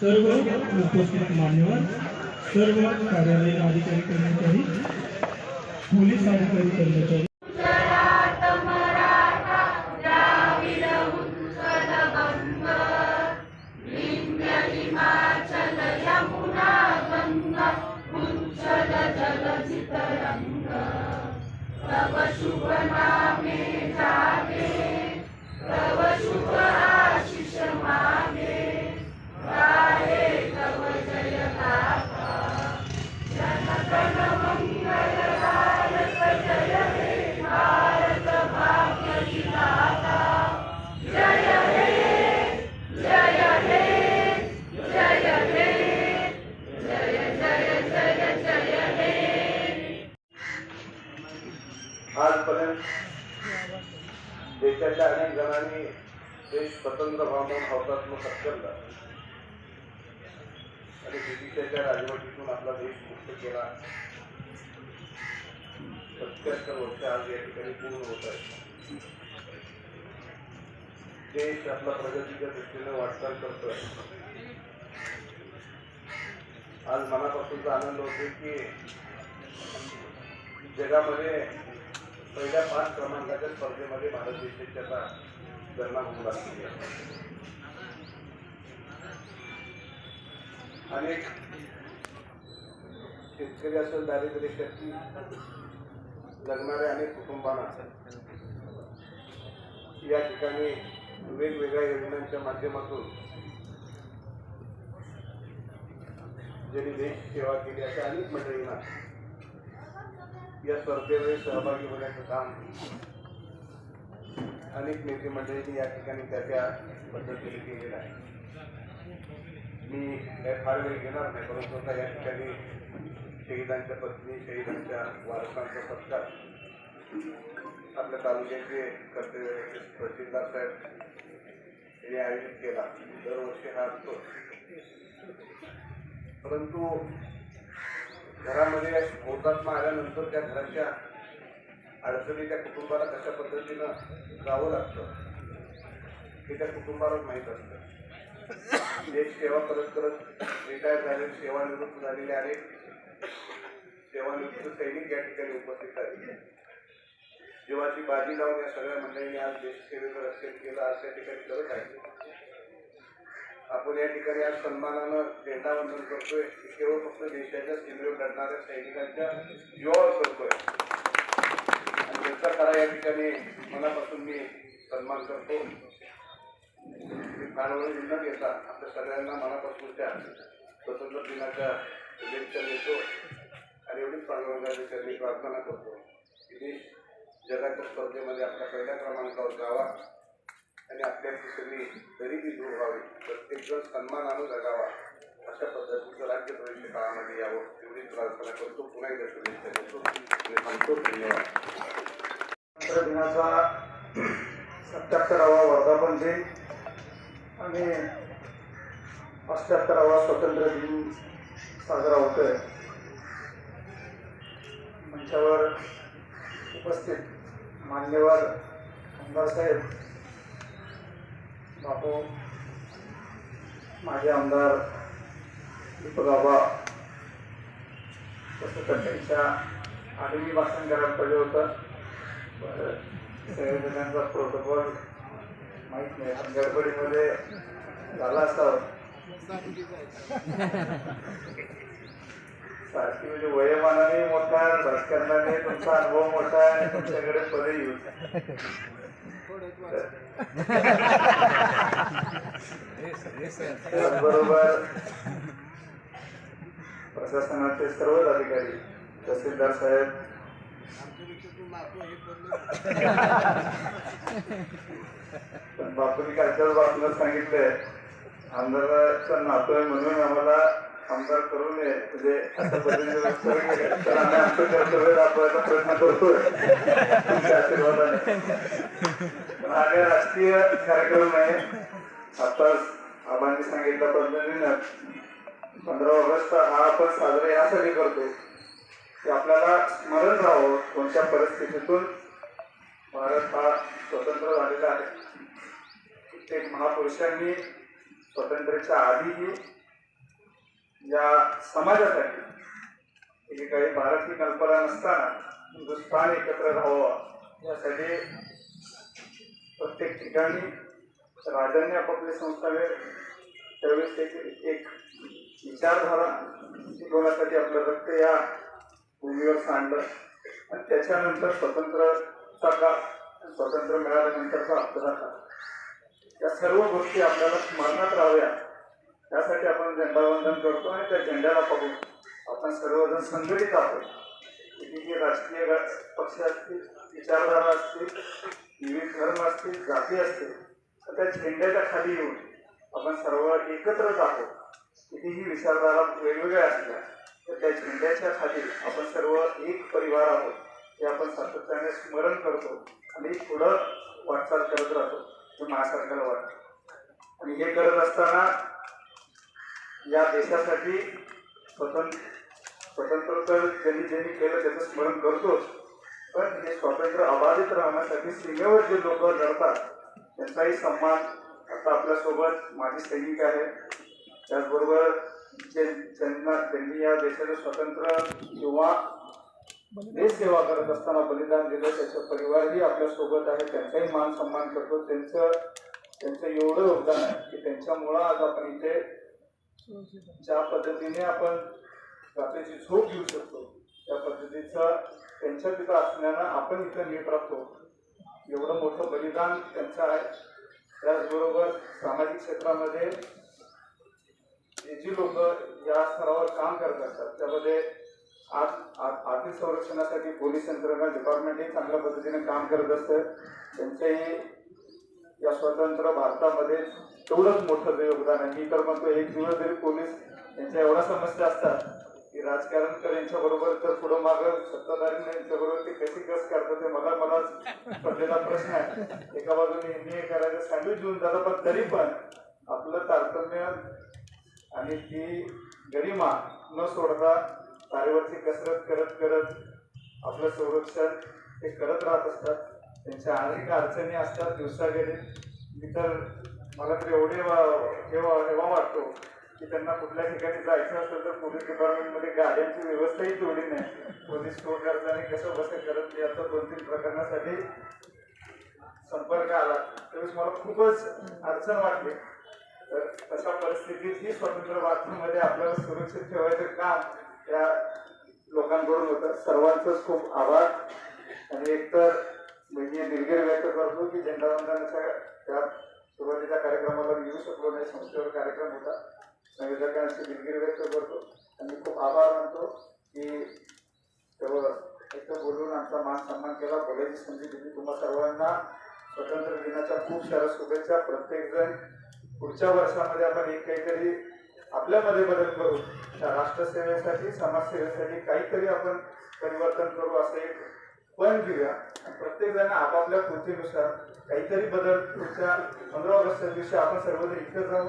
सर्व उपस्थित मान्यवर सर्व कार्यालयीन अधिकारी कर्मचारी पोलीस अधिकारी कर्मचारी जणांनी देश स्वतंत्र व्हावं हौतात्म सत्करला आणि ब्रिटिशाच्या राजवटीतून आपला देश मुक्त केला. सत्याहत्तर वर्ष आज या ठिकाणी पूर्ण होत आहे. देश आपला प्रगतीच्या दृष्टीने वाटचाल करतोय. आज मनापासूनचा आनंद होतो की जगामध्ये पहिल्या पाच क्रमांकाच्या स्पर्धेमध्ये भारत देशाची आता गणना होऊ लागलेली आहे. अनेक शेतकरी असेल दारिद्र्य शेती जगणाऱ्या अनेक कुटुंबांना या ठिकाणी वेगवेगळ्या योजनांच्या माध्यमातून ज्यांनी देश सेवा केली अशा अनेक मंडळींना या स्पर्धेमध्ये सहभागी होण्याचं काम अनेक नेते मंडळींनी या ठिकाणी त्या त्या पद्धतीने केलेलं आहे. मी काही फार वेळ घेणार नाही परंतु आता या ठिकाणी शहीदांच्या पत्नी शहीदांच्या वारसांचा सत्कार आपल्या तालुक्याचे कर्तव्य तहसीलदार साहेब यांनी आयोजित केला. दरवर्षी हा असतो परंतु घरामध्ये हुतात्मा आल्यानंतर त्या घराच्या अडचणी त्या कुटुंबाला कशा पद्धतीनं जावं लागतं हे त्या कुटुंबालाच माहीत असतं. देश सेवा करत करत रिटायर झाले सेवानिवृत्त झालेले अनेक सेवानिवृत्त सैनिक या ठिकाणी उपस्थित आहेत. जीवाची बाजी लावून या सगळ्या मंडळींनी आज देशसेवेचं रक्षण केलं आज त्या ठिकाणी करत आहे आपण या ठिकाणी आज सन्मानानं झेंडावंदन करतोय. केवळ फक्त देशाच्या सीमेवर लढणाऱ्या सैनिकांच्या जीवावर करतोय आणि त्यांचा खरा या ठिकाणी. मनापासून मी सन्मान करतो. मी न घेता. आपल्या सगळ्यांना मनापासूनच्या स्वतंत्र दिनाच्या शुभेच्छा देतो. आणि एवढीच पांडुरंगाची त्यांनी प्रार्थना करतो. की देश जगाच्या स्पर्धेमध्ये आपल्या पहिल्या क्रमांकावर जावा. आणि आपल्या सगळी गरिबी दूर व्हावी. प्रत्येकजण सन्मानानं जगावा. अशा पद्धतीचं राज्य प्रवेश काळामध्ये यावं. एवढी प्रार्थना करतो. पुन्हा एकदा शुभेच्छा देतो. आणि सांगतो धन्यवाद. दिनाचा सत्याहत्तरावा वर्धापन दिन आणि अठ्याहत्तरावा स्वातंत्र्य दिन साजरा होतोय. मंचावर उपस्थित मान्यवर आमदार साहेब बापू माझे आमदार दीपक तसं तर त्यांच्या आधी भाषण करायला पाहिजे होतं संयोजनांचा प्रोटोकॉल माहीत नाही. पण गडबडीमध्ये झाला असावं सारखी म्हणजे वयमानाने मोठा आहे, राजकारणाने तुमचा अनुभव मोठा आहे आणि तुमच्याकडे पदही होत. त्याचबरोबर प्रशासनाचे सर्वच अधिकारी तहसीलदार साहेब. पण बापूंनी कालच्याच बातम्यात सांगितलंय आमदाराचं नातोय म्हणून आम्हाला आमदार करू नये म्हणजे आता पद्धतीने उत्तर तर आम्ही आमचं कर्तव्य दाखवायचा प्रयत्न करतोय तुमच्या आशीर्वादाने. पण हा राष्ट्रीय राजकीय कार्यक्रम आहे. आताच आबांनी सांगितल्या पद्धतीनं. पंधरा ऑगस्ट हा आपण साजरा यासाठी करतो की आपल्याला स्मरण राहावं कोणत्या परिस्थितीतून भारत हा स्वतंत्र झालेला आहे. कित्येक महापुरुषांनी स्वातंत्र्याच्या आधीही या समाजासाठी ही काही भारतीय कल्पना नसताना हिंदुस्थान एकत्र राहावं यासाठी प्रत्येक ठिकाणी राजांनी आपापले संस्थावे त्यावेळेस एक एक विचारधारा शिकवण्यासाठी आपलं रक्त या भूमीवर सांडलं. आणि त्याच्यानंतर स्वतंत्रता का स्वातंत्र्य मिळाल्यानंतरचा आपला या सर्व गोष्टी आपल्याला स्मरणात राहाव्या. त्यासाठी आपण झेंडावंदन करतो आणि त्या झेंड्याला पाहून आपण सर्वजण संघटित आहोत. जी राजकीय पक्ष असतील विचारधारा असतील विविध धर्म असतील जाती असतील तर त्या झेंड्याच्या खाली येऊन आपण सर्व एकत्रच आहोत. कितीही विचारधारा वेगवेगळ्या असल्या तर त्या झेंड्याच्या खाली आपण सर्व एक परिवार आहोत. हे आपण सातत्याने स्मरण करतो आणि पुढं वाटचाल करत राहतो. हे माझ्यासारख्याला वाटतं. आणि हे करत असताना या देशासाठी स्वतंत्र स्वतंत्र तर ज्यांनी ज्यांनी केलं त्याचं स्मरण करतोच. पण हे स्वातंत्र्य अबाधित राहण्यासाठी सीमेवर जे लोक लढतात त्यांचाही सन्मान आता आपल्यासोबत माजी सैनिक आहे. त्याचबरोबर जे ज्यांना त्यांनी या देशाचं स्वातंत्र्य किंवा देश सेवा करत असताना बलिदान दिलं त्याचा परिवारही आपल्यासोबत आहे त्यांचाही मान सन्मान करतो. त्यांचं त्यांचं एवढं योगदान आहे की त्यांच्यामुळं आज आपण इथे ज्या पद्धतीने आपण रात्रीची झोप घेऊ शकतो त्या पद्धतीचा त्यांच्या तिथं असण्यानं आपण इथं नीट राहतो. एवढं मोठं बलिदान त्यांचं आहे. त्याचबरोबर सामाजिक क्षेत्रामध्ये जे जी लोक या स्तरावर काम करत असतात त्यामध्ये आज आ- आर्थिक संरक्षणासाठी पोलीस यंत्रणा डिपार्टमेंटही चांगल्या पद्धतीने काम करत असतं. त्यांचेही या स्वतंत्र भारतामध्ये तेवढंच मोठं योगदान आहे. मी तर म्हणतो एक दिवस जरी पोलीस यांच्या एवढ्या समस्या असतात की राजकारणकर यांच्याबरोबर तर पुढं मागं सत्ताधारी यांच्याबरोबर ते कशी कस करतात ते मला मला पडलेला प्रश्न आहे. एका बाजूने हिंदी हे करायचं सँडविच देऊन जातं पण तरी पण आपलं तारतम्य आणि ती गरिमा न सोडता तारेवरची कसरत करत करत आपलं संरक्षण ते करत राहत असतात. त्यांच्या अनेक अडचणी असतात दिवसागेले. मी तर मला तर एवढे वा- हेवा हेवा वाटतो की त्यांना कुठल्या ठिकाणी जायचं असेल तर पोलीस डिपार्टमेंटमध्ये गाड्यांची व्यवस्थाही तेवढी नाही. पोलीस कोण करत आणि कसं बसं करत नाही आता दोन तीन प्रकरणासाठी संपर्क आला. त्यावेळेस मला खूपच अडचण वाटली. तर तशा परिस्थितीत ही स्वतंत्र बातमीमध्ये आपल्याला सुरक्षित ठेवायचं काम त्या लोकांकडून होतं. सर्वांचंच खूप आभार. आणि एकतर म्हणजे निर्गीर व्यक्त करतो की झेंडावंदनाच्या त्या सुरुवातीच्या कार्यक्रमाला मी येऊ शकलो नाही. संस्थेवर कार्यक्रम होता. संयोजकांची निर्गीर व्यक्त करतो. आणि खूप आभार मानतो की तेव्हा इथं बोलून आमचा मान सन्मान केला. बोलायची संधी दिली. तुम्हा सर्वांना स्वतंत्र दिनाच्या खूप साऱ्या शुभेच्छा. प्रत्येकजण पुढच्या वर्षामध्ये आपण एक काहीतरी आपल्यामध्ये बदल करू. त्या राष्ट्रसेवेसाठी समाजसेवेसाठी काहीतरी आपण परिवर्तन करू असं एक पण घेऊया. प्रत्येक जण आपापल्या कृतीनुसार काहीतरी बदल पुढच्या पंधरा ऑगस्टच्या दिवशी आपण सर्वजण इथंच जाऊ.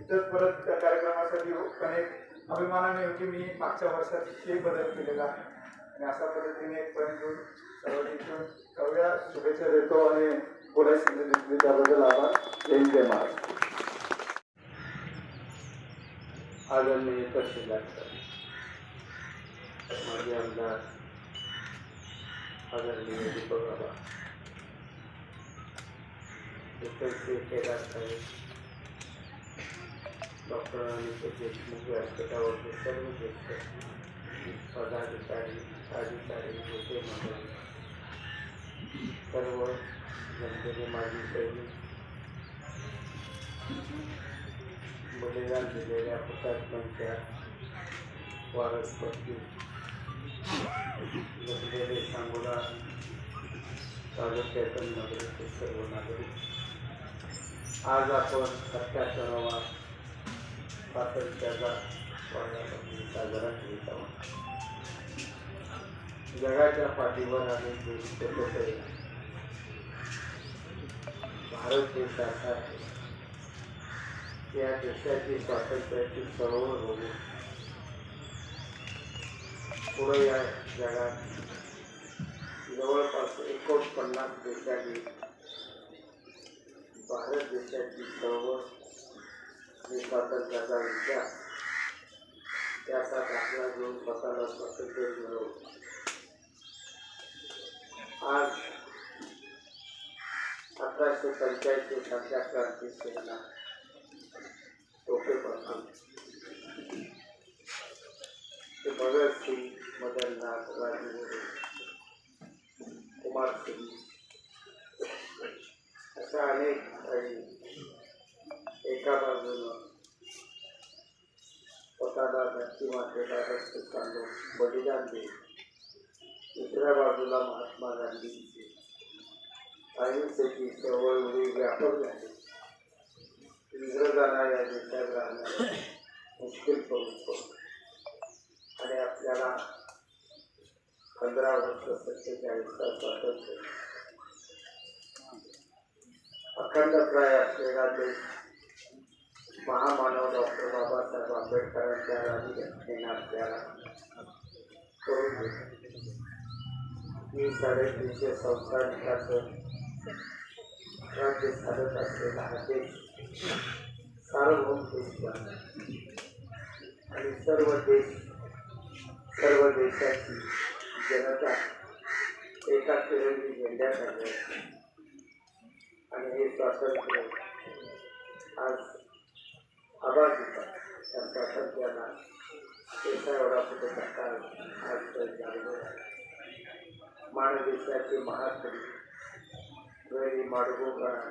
इथंच परत त्या कार्यक्रमासाठी येऊ. पण एक अभिमानाने येऊ की मी मागच्या वर्षात हे बदल केलेला आहे. आणि अशा पद्धतीने एक पण घेऊन सर्व इथून करूया शुभेच्छा देतो आणि बोलायची संधी त्याबद्दल आभार. जय जय महाराज आदरणीय तहसीलदार माझे आमदार आदरणीय दीपक बाबा इकडचे केदार साहेब डॉक्टर अनिकेत देशमुख व्यासपीठावरचे सर्व ज्येष्ठ पदाधिकारी अधिकारी होते मंडळी सर्व जनतेने माजी सैनिक बलिदान दिलेल्या हुतात्म्यांच्या वारसपती जगलेले सांगोला तालुक्यातून नागरिक सर्व नागरिक आज आपण सत्याहत्तरावा स्वातंत्र्याचा साजरा करीत आहोत जगाच्या पाठीवर आम्ही दुरुस्त होते भारत देशाचा या देशाची स्वातंत्र्याची चळवळ होईल पुढं या जगात जवळपास एकोणपन्नास देशांनी भारत देशाची चळवळ स्वातंत्र्याचा विचार त्याचा दाखला घेऊन स्वतःला स्वातंत्र्य मिळवलं आज अठराशे पंच्याऐंशी सातच्या क्रांती सेना टोपेपासून ते भगतसिंग मदननाथ राजगुरू कुमार सिंग अशा अनेक काही एका बाजूनं स्वतःला धरती मातेला रस्ते सांडून बलिदान देत दुसऱ्या बाजूला महात्मा गांधींची अहिंसेची चळवळी व्यापक झाली इंग्रजांना या देशात राहणं मुश्किल करून पडलं आणि आपल्याला पंधरा वर्ष सत्तेचाळीसचा स्वातंत्र्य. अखंडप्राय असलेला देश महामानव डॉक्टर बाबासाहेब आंबेडकरांच्या राजघटनेने आपल्याला करून दिलं मी साडेतीनशे संस्थानिकाचं राज्य चालत असलेला हा देश सार्वभौम देश आणि सर्व देश सर्व देशाची जनता एका फिरवली झेंड्या आहे. आणि हे स्वातंत्र्य आज आबाधित आहे. त्या स्वातंत्र्याला देशा एवढा कुठे सरकार आज जागृत आहे मानदेशाचे महाकवी गैरी माडगोकर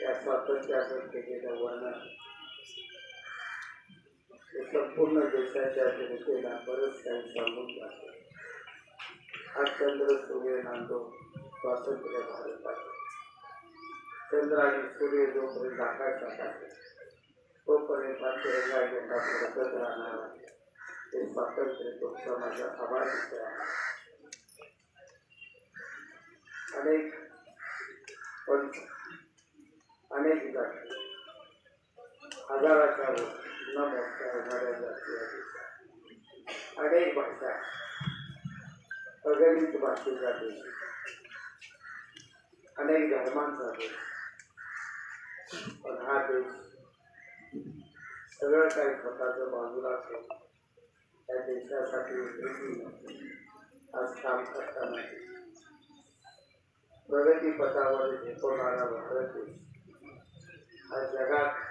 या स्वातंत्र्याचं केलेलं वर्णन संपूर्ण देशाच्या जनतेला बरंच काही सांगून जाते. हा चंद्र सूर्य नांदो स्वातंत्र्य भारत आहे. चंद्र आणि सूर्य जोपर्यंत आकाशात आहे तोपर्यंत तिरंगा झेंडा फडकत राहणार आहे ते स्वातंत्र्य तो समाजात आभार अनेक पण अनेक जाती हजाराच्या वर मोठ्या होणाऱ्या जाती आहेत. अनेक भाषा अगणित भाषेचा देश अनेक धर्मांचा देश पण हा देश सगळं काही स्वतःचं बाजूला ठेवून त्या देशासाठी आज काम करताना प्रगतीपथावर झेपवणारा भारत देश हा जगात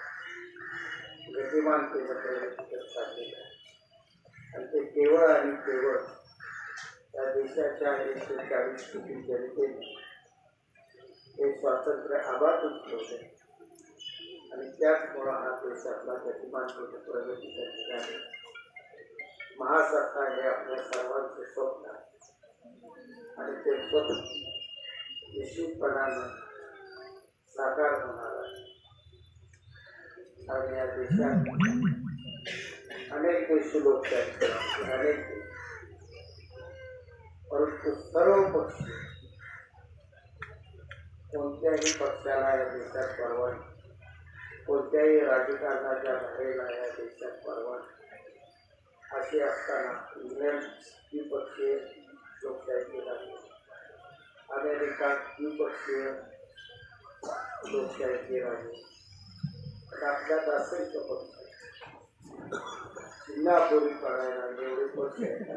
विद्यमान विकसित चाललेला आहे आणि ते केवळ आणि केवळ त्या देशाच्या एकशे चाळीस कोटी जनतेने हे स्वातंत्र्य आबातून ठेवले आणि त्याचमुळं हा देश आपला प्रगती प्रगतीच्या ठिकाणी महासत्ता हे आपल्या सर्वांचे स्वप्न आहे आणि ते स्वप्न निश्चितपणानं साकार होणार आहे आणि या देशात अनेक देश लोक अनेक परंतु सर्व पक्ष कोणत्याही पक्षाला या देशात परवानगी कोणत्याही राजकारणाच्या धारेला या देशात परवानगी असे असताना इंग्लंड द्विपक्षीय लोकशाही लागली अमेरिका द्विपक्षीय लोकशाही राजे आता आपल्यात असंख्य पक्ष चिन्हापुरी करायला एवढे पक्ष आहेत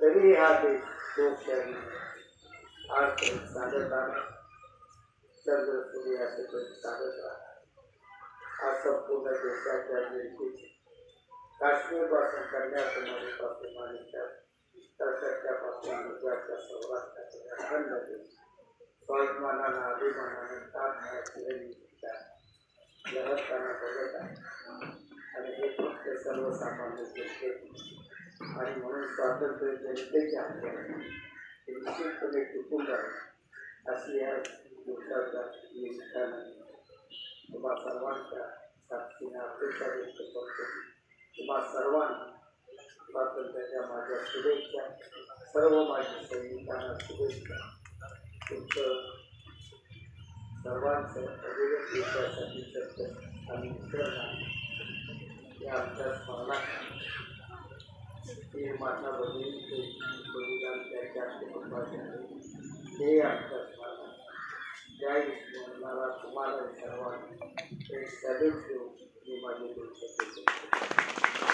तरी हा देश लोकशाही आजपर्यंत चालत आला चंद्र सूर्य असेपर्यंत चालत राहणार आज संपूर्ण देशाच्या जनतेची काश्मीरपासून कन्याकुमारीपासून आणि त्या कलकत्त्यापासून गुजरातच्या सौराष्ट्रातील अखंड देश स्वाभिमानानं अभिमानानं ताकद लहरताना बघत आहे आणि हे फक्त सर्वसामान्य जनते आणि म्हणून स्वातंत्र्य जनतेच्या हातात हे निश्चितपणे टिकून राहील अशी या दिवसाच्या निमित्तानं तुम्हा सर्वांच्या साक्षीने अपेक्षा व्यक्त करतो तुम्हा सर्वांना स्वातंत्र्याच्या माझ्या शुभेच्छा सर्व माझ्या सैनिकांना शुभेच्छा तुमचं सर्वांचं अगोदर विश्वासाची सत्य आणि करणार हे आमच्या स्मरणात हे माझ्या बहिणीचे बलिदान त्यांच्या कुटुंबाचे आहे. ते आमच्या स्मरणात त्या स्मरणाला तुम्हाला सर्वांना एक सदैव देऊन मी माझे देऊ शकतो